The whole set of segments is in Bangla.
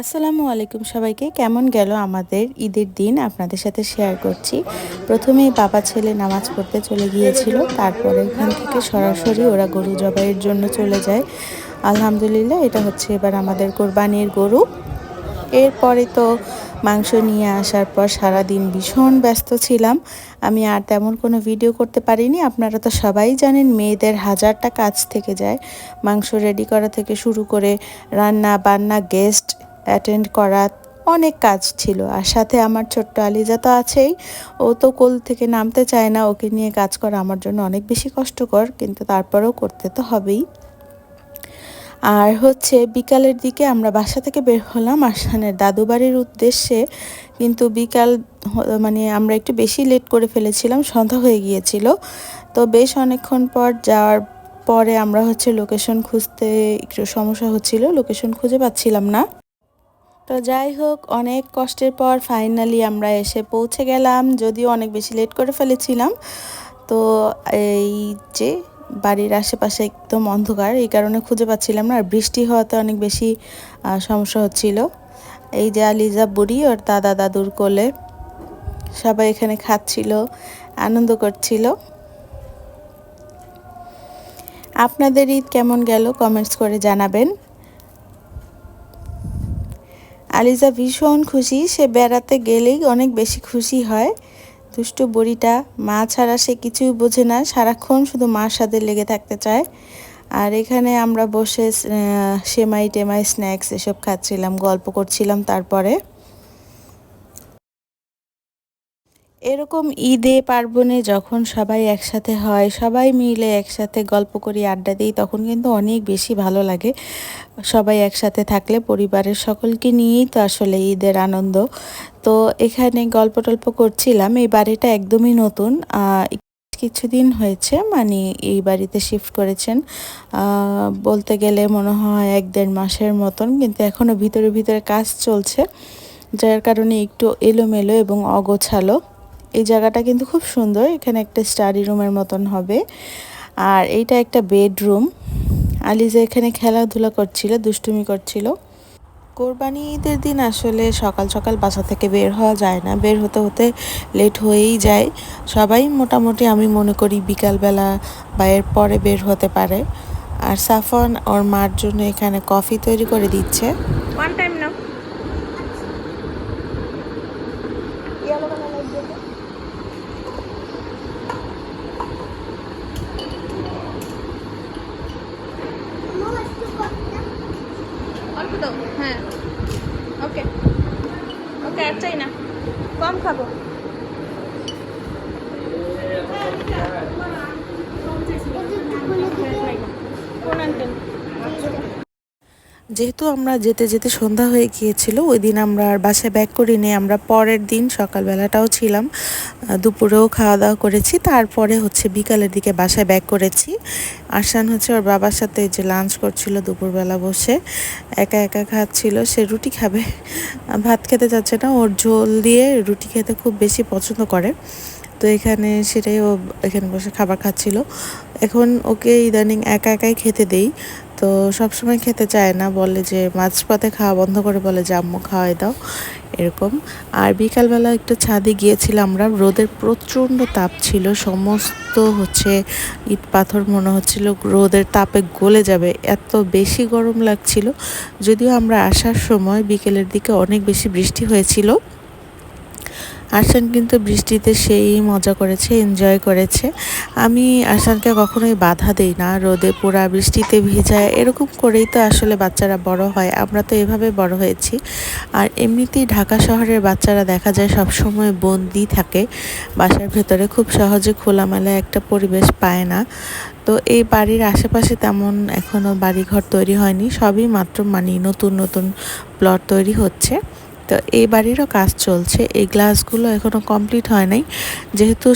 আসসালামু আলাইকুম সবাইকে। কেমন গেল আমাদের ঈদের দিন? আপনাদের সাথে শেয়ার করছি। প্রথমেই বাবা ছেলে নামাজ পড়তে চলে গিয়েছিল। তারপরে এখান থেকে সরাসরি ওরা গরু জবাইয়ের জন্য চলে যায়। আলহামদুলিল্লাহ, এটা হচ্ছে এবার আমাদের কোরবানির গরু। এরপরে তো মাংস নিয়ে আসার পর সারা দিন ভীষণ ব্যস্ত ছিলাম। আমি আর তেমন কোনো ভিডিও করতে পারিনি। আপনারা তো সবাই জানেন, মেয়েদের হাজারটা কাজ থেকে যায়। মাংস রেডি করা থেকে শুরু করে রান্না বান্না গেস্ট অ্যাটেন্ড করা অনেক কাজ ছিল। আর সাথে আমার ছোট্ট আলিজা তো আছেই। ও তো কোল থেকে নামতে চায় না। ওকে নিয়ে কাজ করা আমার জন্য অনেক বেশি কষ্টকর, কিন্তু তারপরেও করতে তো হবেই। আর হচ্ছে বিকালের দিকে আমরা বাসা থেকে বের হলাম আসানের দাদু বাড়ির উদ্দেশ্যে। কিন্তু বিকাল মানে আমরা একটু বেশি লেট করে ফেলেছিলাম, সন্ধ্যা হয়ে গিয়েছিল। তো বেশ অনেকক্ষণ পর যাওয়ার পরে আমরা হচ্ছে লোকেশন খুঁজতে একটু সমস্যা হচ্ছিল। লোকেশন খুঁজে পাচ্ছিলাম না। তো যাই হোক, অনেক কষ্টের পর ফাইনালি আমরা এসে পৌঁছে গেলাম, যদিও অনেক বেশি লেট করে ফেলেছিলাম। তো এই যে বাড়ির আশেপাশে একদম অন্ধকার, এই কারণে খুঁজে পাচ্ছিলাম না, আর বৃষ্টি হওয়াতে অনেক বেশি সমস্যা হচ্ছিল। এই যে আলিজা বুড়ি ওর দাদা দাদুর কোলে, সবাই এখানে খাচ্ছিল, আনন্দ করছিল। আপনাদের ঈদ কেমন গেল? কমেন্টস করে জানাবেন। আলিজা ভীষণ খুশি, সে বেড়াতে গেলেই অনেক বেশি খুশি হয়। দুষ্টু বড়িটা, মা ছাড়া সে কিছুই বোঝে না, সারাক্ষণ শুধু মার সাথে লেগে থাকতে চায়। আর এখানে আমরা বসে সেমাই টেমাই স্ন্যাক্স এসব খাচ্ছিলাম, গল্প করছিলাম তারপরে। এরকম ঈদে, পার্বণে যখন সবাই একসাথে হয়, সবাই মিলে একসাথে গল্প করি, আড্ডা দিই, তখন কিন্তু অনেক বেশি ভালো লাগে। সবাই একসাথে থাকলে পরিবারের সকলকে নিয়েই তো আসলে ঈদের আনন্দ। তো এখানে গল্প টল্প করছিলাম, এই বাড়িটা একদমই নতুন। কিছুদিন হয়েছে মানে এই বাড়িতে শিফট করেছেন। বলতে গেলে মনে হয় এক দেড় মাসের মতন, কিন্তু এখনও ভিতরে ভিতরে কাজ চলছে, যার কারণে একটু এলোমেলো এবং অগোছালো। এই জায়গাটা কিন্তু খুব সুন্দর, এখানে একটা স্টাডি রুমের মতন হবে। আর এইটা একটা বেডরুম আলিজা এখানে খেলাধুলা করছিল, দুষ্টুমি করছিল। কোরবানি ঈদের দিন আসলে সকাল সকাল বাসা থেকে বের হওয়া যায় না। বের হতে হতে লেট হয়েই যায়। সবাই মোটামুটি আমি মনে করি বিকালবেলা বা এর পরে বের হতে পারে। আর সাফন ওর মার জন্য এখানে কফি তৈরি করে দিচ্ছে। ওয়ান টাইম দাও হ্যাঁ। ওকে ওকে একটাই না। কম খাব কোন আনতেন যেহেতু আমরা যেতে যেতে সন্ধ্যা হয়ে গিয়েছিল, ওই দিন আমরা আর বাসায় ব্যাক করিনি। আমরা পরের দিন সকালবেলাটাও ছিলাম দুপুরেও খাওয়া দাওয়া করেছি, তারপরে হচ্ছে বিকালের দিকে বাসায় ব্যাক করেছি। আসান হচ্ছে ওর বাবার সাথে যে লাঞ্চ করছিল দুপুরবেলা বসে, একা একা খাচ্ছিল, সে রুটি খাবে, ভাত খেতে যাচ্ছে না, ওর ঝোল দিয়ে রুটি খেতে খুব বেশি পছন্দ করে। তো এখানে সেটাই ও এখানে বসে খাবার খাচ্ছিল। এখন ওকে ইদানিং একা একাই খেতে দেই তো সবসময় খেতে চায় না, বলে যে মাছ মাঝপথে খাওয়া বন্ধ করে বলে যে, আম্মু, খাওয়াই দাও। এরকম। আর বিকালবেলা একটু ছাদে গিয়েছিলাম আমরা, রোদের প্রচণ্ড তাপ ছিল, সমস্ত হচ্ছে ইট পাথর মনে হচ্ছিল, রোদের তাপে গলে যাবে, এত বেশি গরম লাগছিল। যদিও আমরা আসার সময় বিকেলের দিকে অনেক বেশি বৃষ্টি হয়েছিল। আসান কিন্তু বৃষ্টিতে সেই মজা করেছে এনজয় করেছে। আমি আসানকে কখনোই বাধা দেই না, রোদে পোড়া বৃষ্টিতে ভিজায় এরকম করেই তো আসলে বাচ্চারা বড় হয়। আমরা তো এভাবে বড় হয়েছি। আর এমনিতেই ঢাকা শহরের বাচ্চারা দেখা যায় সব সময় বন্দি থাকে। বাসার ভেতরে খুব সহজে খোলামেলা একটা পরিবেশ পায় না। তো এই বাড়ির আশেপাশে তেমন এখনও বাড়িঘর তৈরি হয়নি। সবই মাত্র মানে নতুন নতুন প্লট তৈরি হচ্ছে। তো এই বাড়িরও কাজ চলছে। এই গ্লাসগুলো এখনও কমপ্লিট হয় নাই। যেহেতু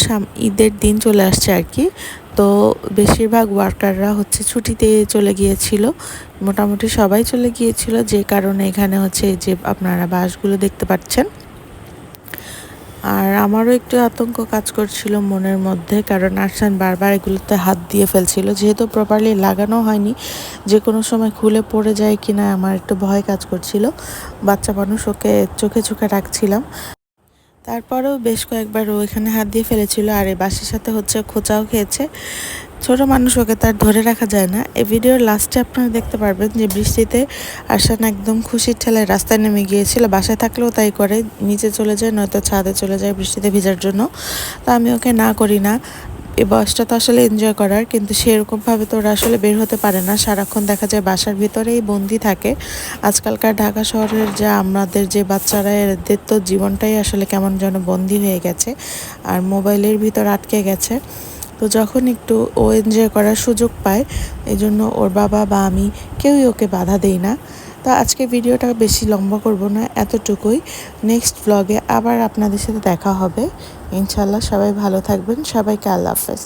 ঈদের দিন চলে আসছে আর কি, তো বেশিরভাগ ওয়ার্কাররা হচ্ছে ছুটিতে চলে গিয়েছিল। মোটামুটি সবাই চলে গিয়েছিল, যে কারণে এখানে হচ্ছে যে আপনারা বাসগুলো দেখতে পাচ্ছেন। আর আমারও একটু আতঙ্ক কাজ করছিল মনের মধ্যে, কারণ আরসান বারবার এগুলোতে হাত দিয়ে ফেলছিল। যেহেতু প্রপারলি লাগানো হয়নি, যে কোনো সময় খুলে পড়ে যায় কিনা আমার একটু ভয় কাজ করছিল। বাচ্চা মানুষ ওকে চোখে চোখে রাখছিলাম। তারপরেও বেশ কয়েকবার ও এখানে হাত দিয়ে ফেলেছিল, আর এই বাসের সাথে হচ্ছে খোঁচাও খেয়েছে। ছোট মানুষ ওকে তার ধরে রাখা যায় না। এই ভিডিওর লাস্টে আপনারা দেখতে পারবেন যে বৃষ্টিতে আসান একদম খুশির ঠেলায় রাস্তায় নেমে গিয়েছিল। বাসায় থাকলেও তাই করে, নিচে চলে যায়, নয়তো ছাদে চলে যায় বৃষ্টিতে ভিজার জন্য। তো আমি ওকে না করি না। এই বয়সটা তো আসলে এনজয় করার, কিন্তু সেরকমভাবে তো ওরা আসলে বের হতে পারে না। সারাক্ষণ দেখা যায় বাসার ভিতরেই বন্দি থাকে। আজকালকার ঢাকা শহরের যা আমাদের যে বাচ্চারা, এদের তো জীবনটাই আসলে কেমন যেন বন্দি হয়ে গেছে। আর মোবাইলের ভিতর আটকে গেছে। তো যখন একটু ও এনজয় করার সুযোগ পায় এই জন্য ওর বাবা বা আমি কেউই ওকে বাধা দেই না। তো আজকে ভিডিওটা বেশি লম্বা করব না, এতটুকুই। নেক্সট ব্লগে আবার আপনাদের সাথে দেখা হবে। ইনশাল্লাহ সবাই ভালো থাকবেন। সবাইকে আল্লাহ হাফেজ।